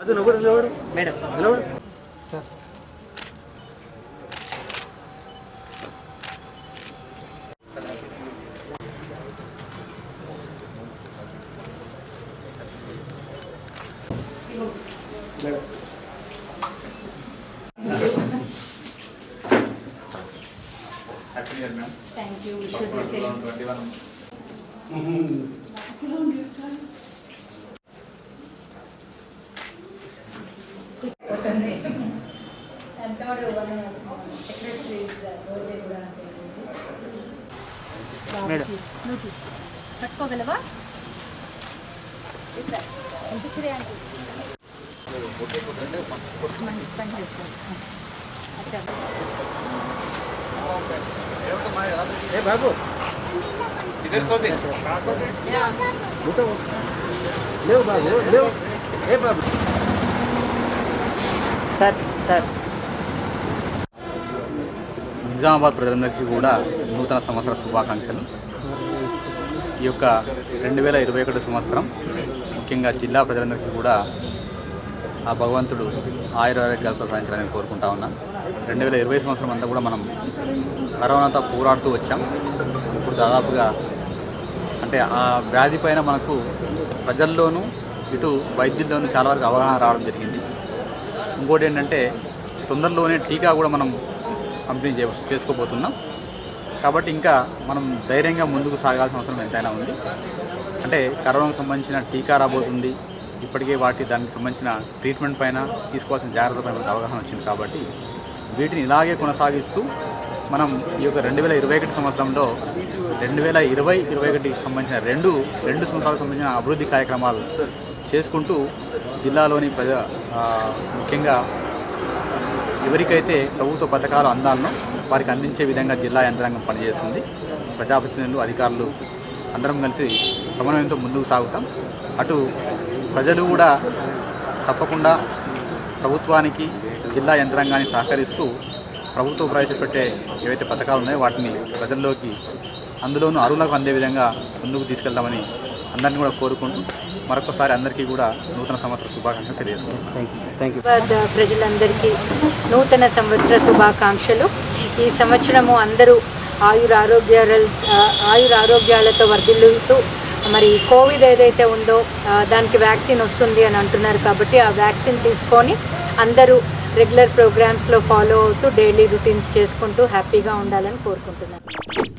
ಅದು ನೋಡು Happy year, ma'am. Thank you. We should be safe. పట్టుకోగలవా ఇట్లా ఎంతశ్రీ అంటే పని పని చేస్తాను అచ్చా ఏ బాబు లేవు బాబు లేవు ఏ బాబు సార్ సార్. నిజామాబాద్ ప్రజలందరికీ కూడా నూతన సంవత్సర శుభాకాంక్షలు. ఈ యొక్క రెండు వేల ఇరవై ఒకటి సంవత్సరం ముఖ్యంగా జిల్లా ప్రజలందరికీ కూడా ఆ భగవంతుడు ఆయురారోగ్యాలతో సాధించాలని కోరుకుంటా ఉన్నాను రెండు వేల ఇరవై సంవత్సరం అంతా కూడా మనం కరోనాతో పోరాడుతూ వచ్చాం. ఇప్పుడు దాదాపుగా అంటే ఆ వ్యాధి పైన మనకు ప్రజల్లోనూ ఇటు వైద్యుల్లోనూ చాలా వరకు అవగాహన రావడం జరిగింది. ఇంకోటి ఏంటంటే తొందరలోనే టీకా కూడా మనం పంపిణీ చే చేసుకోబోతున్నాం. కాబట్టి ఇంకా మనం ధైర్యంగా ముందుకు సాగాల్సిన అవసరం ఎంతైనా ఉంది. అంటే కరోనాకు సంబంధించిన టీకా రాబోతుంది. ఇప్పటికే వాటి దానికి సంబంధించిన ట్రీట్మెంట్ పైన తీసుకోవాల్సిన జాగ్రత్త పైన మనకు అవగాహన వచ్చింది కాబట్టి వీటిని ఇలాగే కొనసాగిస్తూ మనం ఈ యొక్క రెండు వేల ఇరవై ఒకటి సంవత్సరంలో రెండు వేల ఇరవై ఇరవై ఒకటికి సంబంధించిన రెండు రెండు సంవత్సరాలకు సంబంధించిన అభివృద్ధి కార్యక్రమాలు చేసుకుంటూ జిల్లాలోని ప్రజ ముఖ్యంగా ఎవరికైతే ప్రభుత్వ పథకాలు అందాలనో వారికి అందించే విధంగా జిల్లా యంత్రాంగం పనిచేస్తుంది. ప్రజాప్రతినిధులు అధికారులు అందరం కలిసి సమన్వయంతో ముందుకు సాగుతాం. అటు ప్రజలు కూడా తప్పకుండా ప్రభుత్వానికి జిల్లా యంత్రాంగాన్ని సహకరిస్తూ ప్రభుత్వం ప్రవేశపెట్టే ఏవైతే పథకాలు ఉన్నాయో వాటిని ప్రజల్లోకి అందులోనూ అరువులకు అందే విధంగా ముందుకు తీసుకెళ్తామని అందరినీ కూడా కోరుకుంటూ మరొకసారి అందరికీ కూడా నూతన సంవత్సర శుభాకాంక్షలు తెలియజేస్తున్నాను ప్రజలందరికీ. నూతన సంవత్సర శుభాకాంక్షలు. ఈ సంవత్సరము అందరూ ఆయుర ఆరోగ్యాల ఆయుర ఆరోగ్యాలతో వర్ధిల్లుతూ మరి కోవిడ్ ఏదైతే ఉందో దానికి వ్యాక్సిన్ వస్తుంది అని అంటున్నారు కాబట్టి ఆ వ్యాక్సిన్ తీసుకొని అందరూ రెగ్యులర్ ప్రోగ్రామ్స్లో ఫాలో అవుతూ డైలీ రొటీన్స్ చేసుకుంటూ హ్యాపీగా ఉండాలని కోరుకుంటున్నాను.